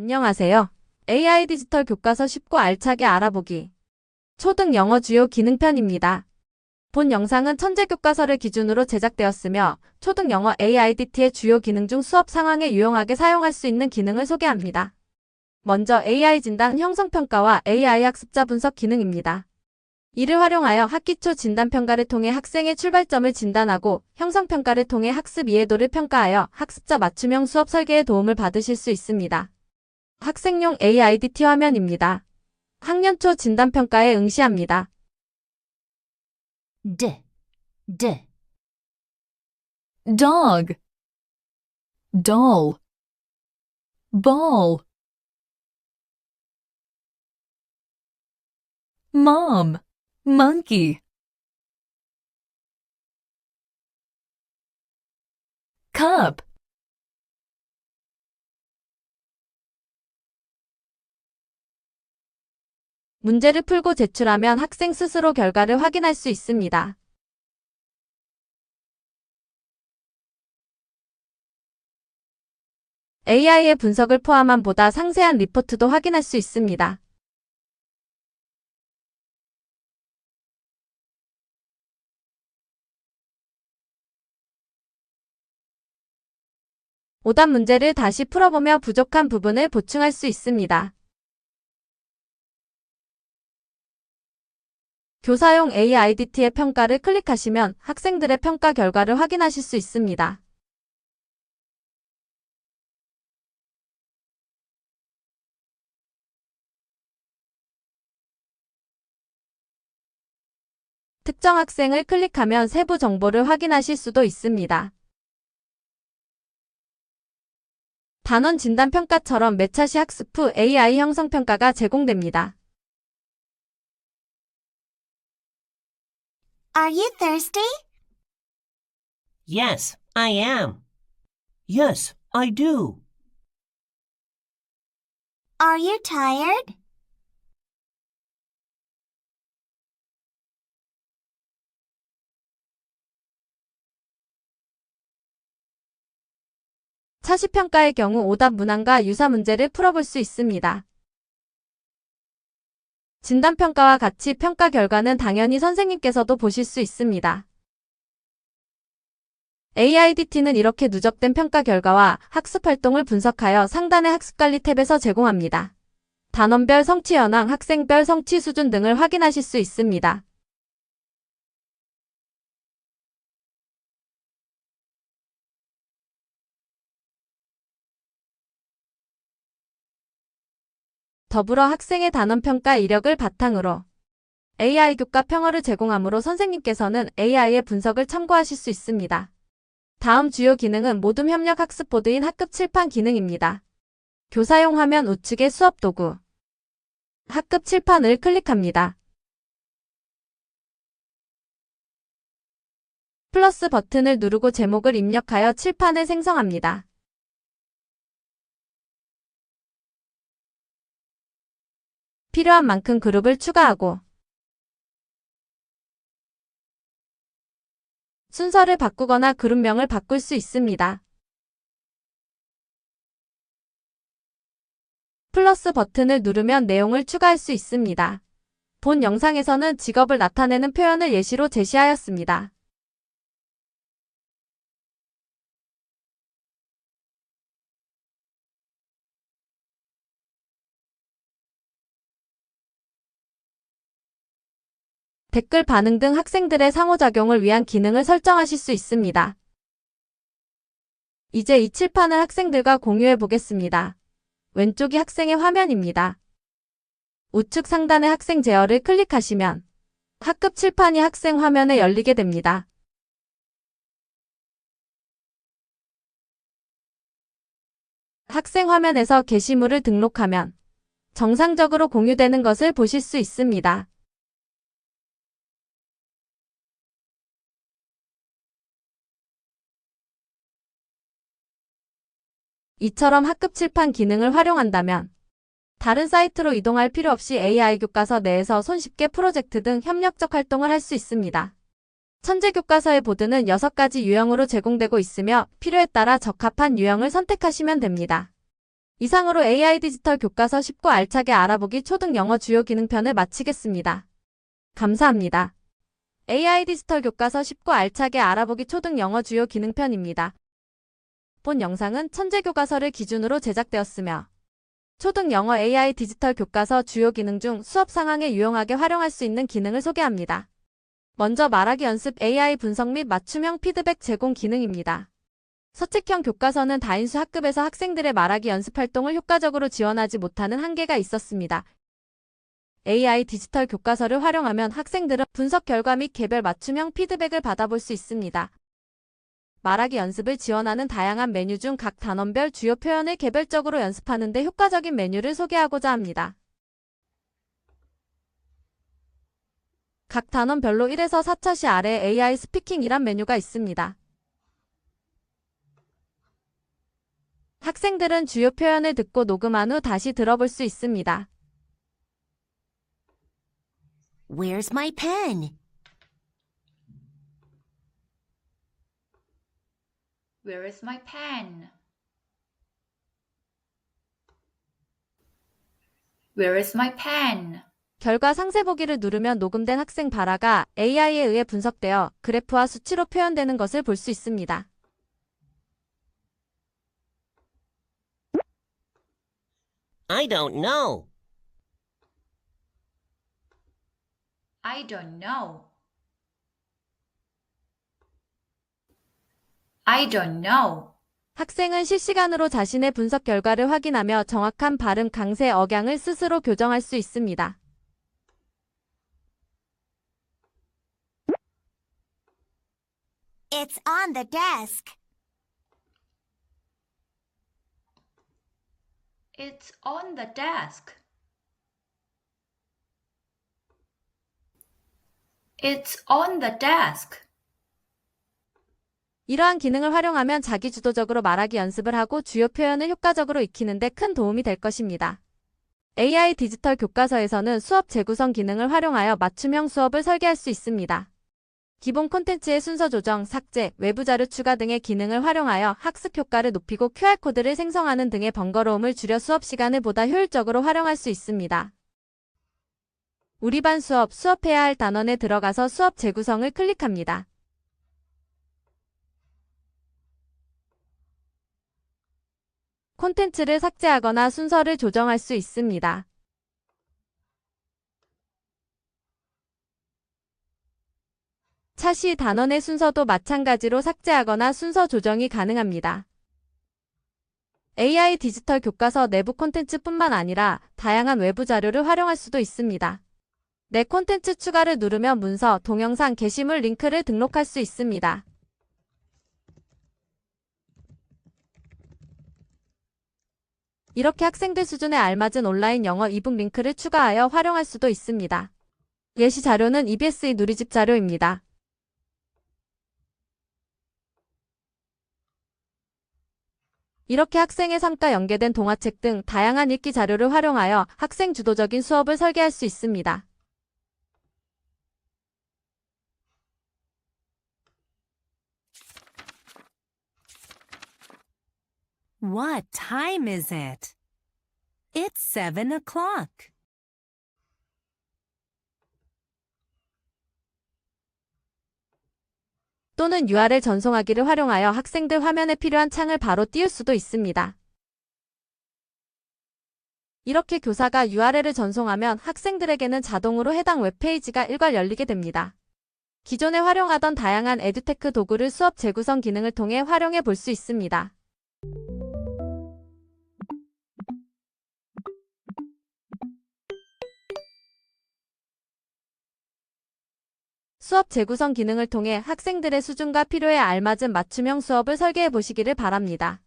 안녕하세요. AI 디지털 교과서 쉽고 알차게 알아보기. 초등 영어 주요 기능편입니다. 본 영상은 천재 교과서를 기준으로 제작되었으며 초등 영어 AIDT의 주요 기능 중 수업 상황에 유용하게 사용할 수 있는 기능을 소개합니다. 먼저 AI 진단 형성평가와 AI 학습자 분석 기능입니다. 이를 활용하여 학기 초 진단평가를 통해 학생의 출발점을 진단하고 형성평가를 통해 학습 이해도를 평가하여 학습자 맞춤형 수업 설계에 도움을 받으실 수 있습니다. 학생용 AIDT 화면입니다. 학년 초 진단평가에 응시합니다. D, D. Dog, doll, ball. Mom, monkey. Cup, 문제를 풀고 제출하면 학생 스스로 결과를 확인할 수 있습니다. AI의 분석을 포함한 보다 상세한 리포트도 확인할 수 있습니다. 오답 문제를 다시 풀어보며 부족한 부분을 보충할 수 있습니다. 교사용 AIDT의 평가를 클릭하시면 학생들의 평가 결과를 확인하실 수 있습니다. 특정 학생을 클릭하면 세부 정보를 확인하실 수도 있습니다. 단원 진단 평가처럼 매차시 학습 후 AI 형성 평가가 제공됩니다. Are you thirsty? Yes, I am. Yes, I do. Are you tired? 차시평가의 경우 오답 문항과 유사 문제를 풀어볼 수 있습니다. 진단평가와 같이 평가 결과는 당연히 선생님께서도 보실 수 있습니다. AIDT는 이렇게 누적된 평가 결과와 학습 활동을 분석하여 상단의 학습관리 탭에서 제공합니다. 단원별 성취 현황, 학생별 성취 수준 등을 확인하실 수 있습니다. 더불어 학생의 단원평가 이력을 바탕으로 AI 교과 평어를 제공하므로 선생님께서는 AI의 분석을 참고하실 수 있습니다. 다음 주요 기능은 모둠 협력 학습 보드인 학급 칠판 기능입니다. 교사용 화면 우측의 수업 도구 학급 칠판을 클릭합니다. 플러스 버튼을 누르고 제목을 입력하여 칠판을 생성합니다. 필요한 만큼 그룹을 추가하고 순서를 바꾸거나 그룹명을 바꿀 수 있습니다. 플러스 버튼을 누르면 내용을 추가할 수 있습니다. 본 영상에서는 직업을 나타내는 표현을 예시로 제시하였습니다. 댓글 반응 등 학생들의 상호작용을 위한 기능을 설정하실 수 있습니다. 이제 이 칠판을 학생들과 공유해 보겠습니다. 왼쪽이 학생의 화면입니다. 우측 상단의 학생 제어를 클릭하시면 학급 칠판이 학생 화면에 열리게 됩니다. 학생 화면에서 게시물을 등록하면 정상적으로 공유되는 것을 보실 수 있습니다. 이처럼 학급 칠판 기능을 활용한다면 다른 사이트로 이동할 필요 없이 AI 교과서 내에서 손쉽게 프로젝트 등 협력적 활동을 할 수 있습니다. 천재 교과서의 보드는 6가지 유형으로 제공되고 있으며 필요에 따라 적합한 유형을 선택하시면 됩니다. 이상으로 AI 디지털 교과서 쉽고 알차게 알아보기 초등 영어 주요 기능편을 마치겠습니다. 감사합니다. AI 디지털 교과서 쉽고 알차게 알아보기 초등 영어 주요 기능편입니다. 본 영상은 천재 교과서를 기준으로 제작되었으며 초등 영어 AI 디지털 교과서 주요 기능 중 수업 상황에 유용하게 활용할 수 있는 기능을 소개합니다. 먼저 말하기 연습 AI 분석 및 맞춤형 피드백 제공 기능입니다. 서책형 교과서는 다인수 학급에서 학생들의 말하기 연습 활동을 효과적으로 지원하지 못하는 한계가 있었습니다. AI 디지털 교과서를 활용하면 학생들은 분석 결과 및 개별 맞춤형 피드백을 받아볼 수 있습니다. 말하기 연습을 지원하는 다양한 메뉴 중 각 단원별 주요 표현을 개별적으로 연습하는 데 효과적인 메뉴를 소개하고자 합니다. 각 단원별로 1에서 4차시 아래 AI 스피킹이란 메뉴가 있습니다. 학생들은 주요 표현을 듣고 녹음한 후 다시 들어볼 수 있습니다. Where's my pen? Where is my pen? Where is my pen? 결과 상세 보기를 누르면 녹음된 학생 발화가 AI에 의해 분석되어 그래프와 수치로 표현되는 것을 볼 수 있습니다. I don't know. I don't know. I don't know. 학생은 실시간으로 자신의 분석 결과를 확인하며 정확한 발음 강세 억양을 스스로 교정할 수 있습니다. It's on the desk. It's on the desk. It's on the desk. 이러한 기능을 활용하면 자기주도적으로 말하기 연습을 하고 주요 표현을 효과적으로 익히는 데 큰 도움이 될 것입니다. AI 디지털 교과서에서는 수업 재구성 기능을 활용하여 맞춤형 수업을 설계할 수 있습니다. 기본 콘텐츠의 순서 조정, 삭제, 외부 자료 추가 등의 기능을 활용하여 학습 효과를 높이고 QR코드를 생성하는 등의 번거로움을 줄여 수업 시간을 보다 효율적으로 활용할 수 있습니다. 우리 반 수업, 수업해야 할 단원에 들어가서 수업 재구성을 클릭합니다. 콘텐츠를 삭제하거나 순서를 조정할 수 있습니다. 차시 단원의 순서도 마찬가지로 삭제하거나 순서 조정이 가능합니다. AI 디지털 교과서 내부 콘텐츠뿐만 아니라 다양한 외부 자료를 활용할 수도 있습니다. 내 콘텐츠 추가를 누르면 문서, 동영상, 게시물 링크를 등록할 수 있습니다. 이렇게 학생들 수준에 알맞은 온라인 영어 이북 링크를 추가하여 활용할 수도 있습니다. 예시 자료는 EBS의 누리집 자료입니다. 이렇게 학생의 삶과 연계된 동화책 등 다양한 읽기 자료를 활용하여 학생 주도적인 수업을 설계할 수 있습니다. What time is it? It's seven o'clock. URL 전송하기를 활용하여 학생들 화면에 필요한 창을 바로 띄울 수도 있습니다. 이렇게 교사가 URL을 전송하면 학생들에게는 자동으로 해당 웹페이지가 일괄 열리게 됩니다. 기존에 활용하던 다양한 에듀테크 도구를 수업 재구성 기능을 통해 활용해 볼 수 있습니다. 수업 재구성 기능을 통해 학생들의 수준과 필요에 알맞은 맞춤형 수업을 설계해 보시기를 바랍니다.